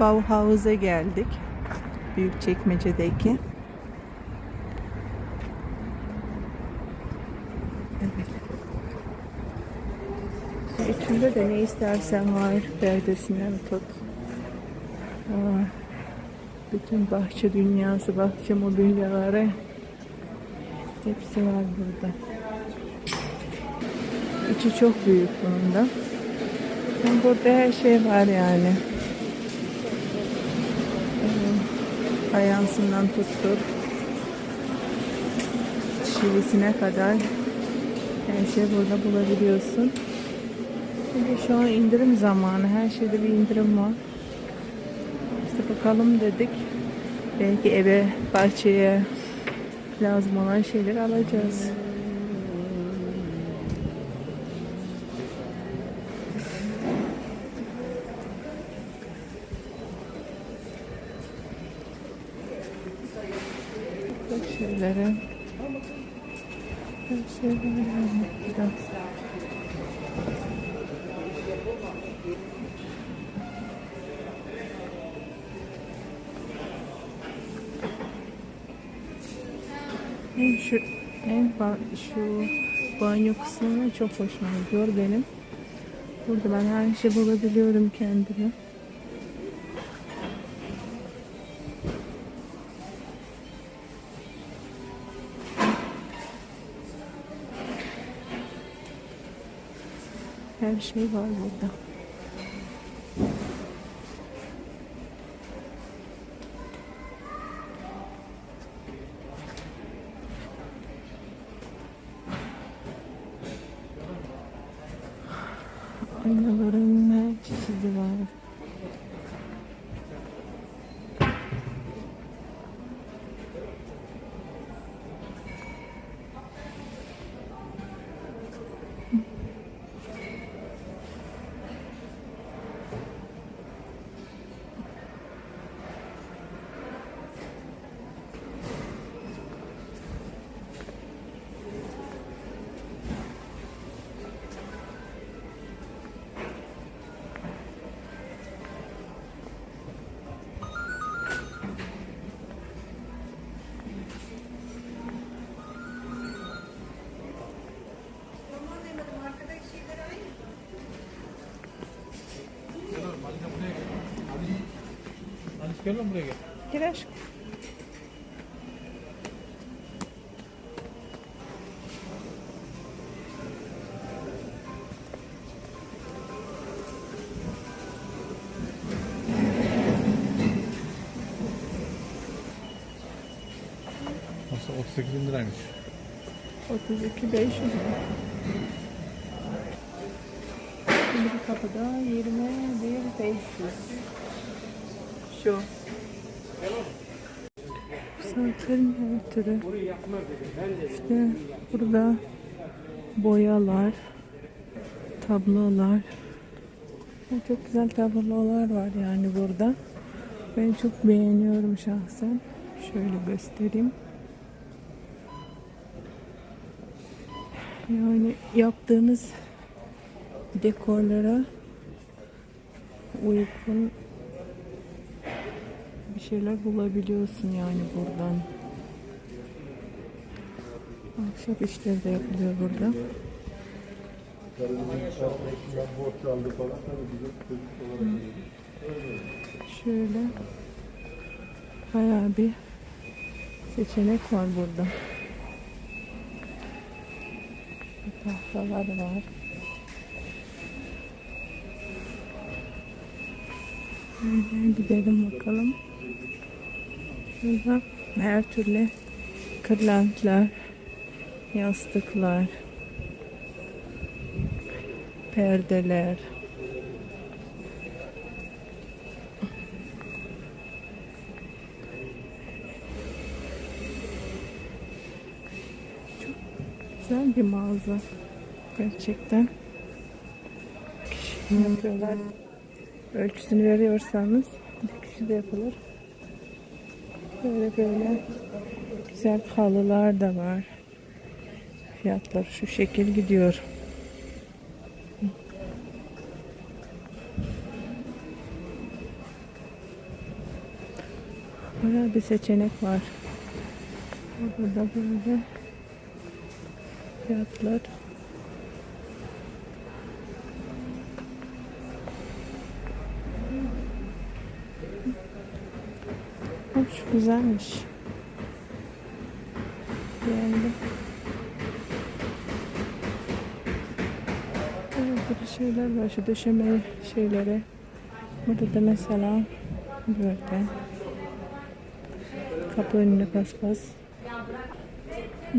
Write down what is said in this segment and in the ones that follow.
Bauhaus'a geldik. Büyükçekmece'deki. Evet. İçinde de ne istersen var. Perdesinden tut. Aa, bütün bahçe dünyası, bahçe mobilyaları hepsi var burada. İçi çok büyük bunun da. Yani burada her şey var yani. Fayansından tuttur. Çivisine kadar her şey burada bulabiliyorsun. Şimdi şu an indirim zamanı. Her şeyde bir indirim var. İşte bakalım dedik. Belki eve, bahçeye lazım olan şeyleri alacağız. Şeylere. Her şey var yani. En şu en şu banyo kısmı çok hoşuma gidiyor benim. Burada ben her şey bulabiliyorum kendime. Her şey var burada. Aynaların gel lan buraya gel. Gel aşkım. Nasıl 38 bin liraymış. 32 500 mü? Şimdi kapıda 21 500. Şu. Saatlerin her. İşte burada boyalar, tablolar. Çok güzel tablolar var yani burada. Ben çok beğeniyorum şahsen. Şöyle göstereyim. Yani yaptığınız dekorlara uygun şeyler bulabiliyorsun yani buradan. Ahşap işleri de yapılıyor burada. Şöyle bayağı bir seçenek var burada. Tahtalar var. Şöyle gidelim bakalım. Burada her türlü kırlentler, yastıklar, perdeler, Güzel bir mağaza. Gerçekten. Kişi yapıyorlar. Ölçüsünü veriyorsanız kişi de yapılır. Böyle böyle güzel halılar da var. Fiyatlar şu şekil gidiyor. Bayağı bir seçenek var. Burada da böyle fiyatlar. Hoş güzelmiş. Beğendim. Bir şeyler var. Şu döşeme şeyleri. Burada da mesela böyle kapı önüne paspas.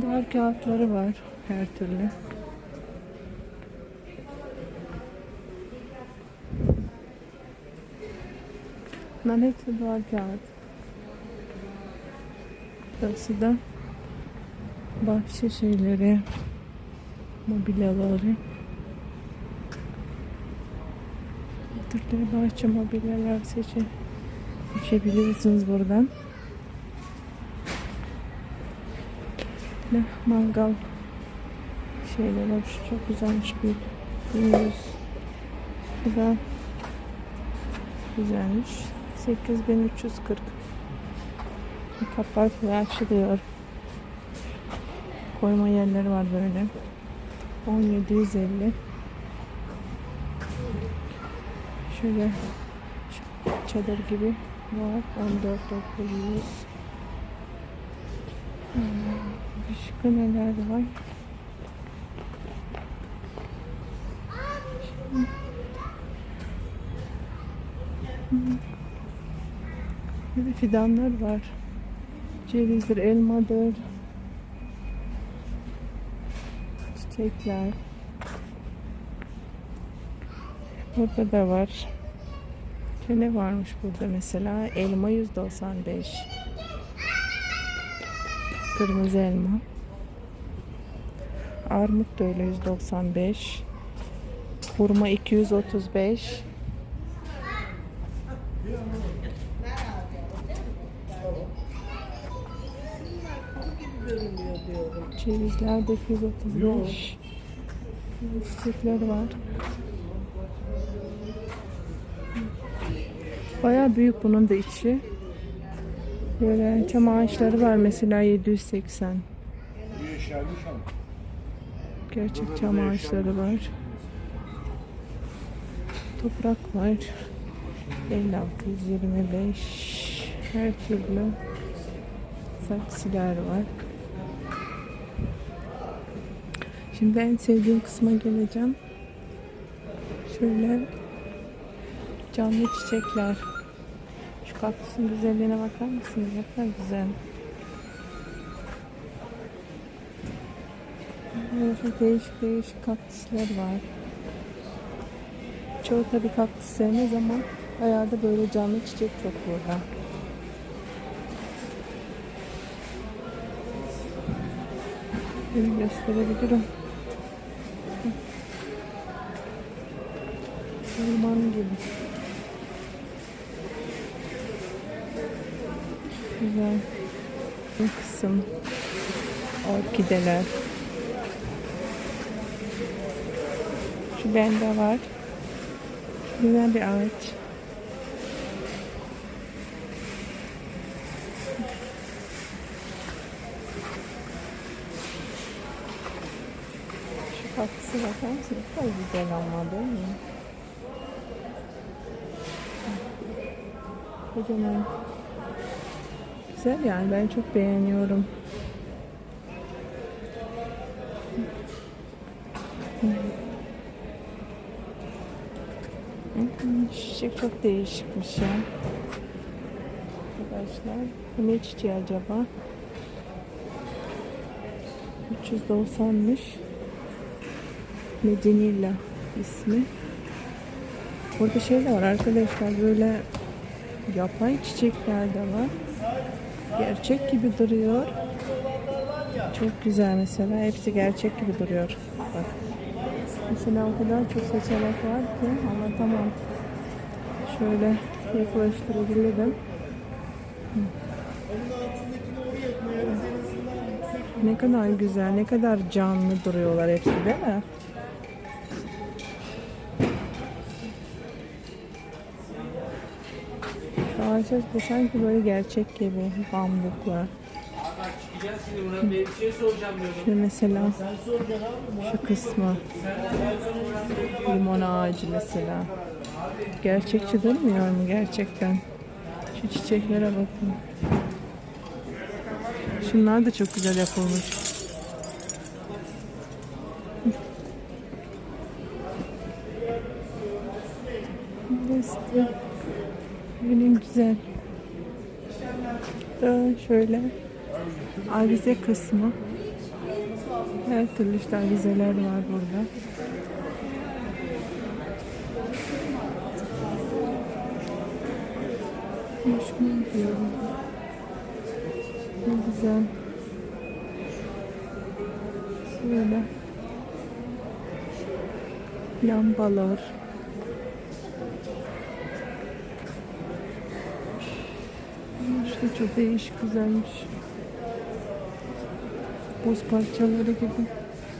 Duvar kağıtları var her türlü. Bunların hepsi duvar kağıt. Burası da bahçe şeyleri, mobilyaları. Türlü bahçe mobilyalar seçin. Seçebilirsiniz buradan. Ne mangal şeyler var. Çok güzelmiş bir 1100 Bu da güzelmiş. 8340 Kaplar falan açılıyor. Koyma yerleri var böyle. 1750 Şöyle çadır gibi var. 14900 Hmm, Başka neler var? Böyle fidanlar var. Cevizdir, elmadır. Çiçekler. Burada da var. Ne varmış burada mesela? Elma 195. Kırmızı elma. Armut da öyle 195. Hurma 235. Cevizler de 235. Böyle Çiçekler var. Bayağı büyük bunun da içi. Böyle çam ağaçları var mesela 780. Yeşermiş ama. Gerçek çam ağaçları var. Toprak var. 56, 125. Her türlü saksılar var. Şimdi en sevdiğim kısma geleceğim. Şöyle canlı çiçekler. Şu kaktüsün güzelliğine bakar mısınız? Ne kadar güzel. Böyle değişik değişik kaktüsler var. Çoğu tabii kaktüs sevmez ama bayağı böyle canlı çiçek çok burada. Böyle gösterebilirim. Orman gibi. Güzel. Bu kısım orkideler. Şu bende var. Güzel bir ağaç. Şu kaktüse bakar mısın? Ne kadar güzel ama değil mi? Kocaman. Güzel yani ben çok beğeniyorum. Hmm, Çiçek çok değişikmiş ya. Arkadaşlar bu ne çiçeği acaba? 390'mış. Medenilla ismi. Burada şey de var arkadaşlar böyle yapay çiçekler de var. Gerçek gibi duruyor. Çok güzel mesela. Hepsi gerçek gibi duruyor. Bak. Mesela o kadar çok seçenek var ki anlatamam. Şöyle yaklaştırabilirim. Hı. Ne kadar güzel, ne kadar canlı duruyorlar hepsi değil mi? Ağaçlar bu sanki böyle gerçek gibi bambuklar. Şimdi mesela şu kısmı limon ağacı mesela. Gerçekçi durmuyor mu gerçekten? Şu çiçeklere bakın. Şunlar da çok güzel yapılmış. Burası benim güzel. Daha şöyle avize kısmı. Her türlü işte avizeler var burada. Hoşuma. Ne güzel. Böyle. Lambalar. İşte çok değişik güzelmiş. Buz parçaları gibi.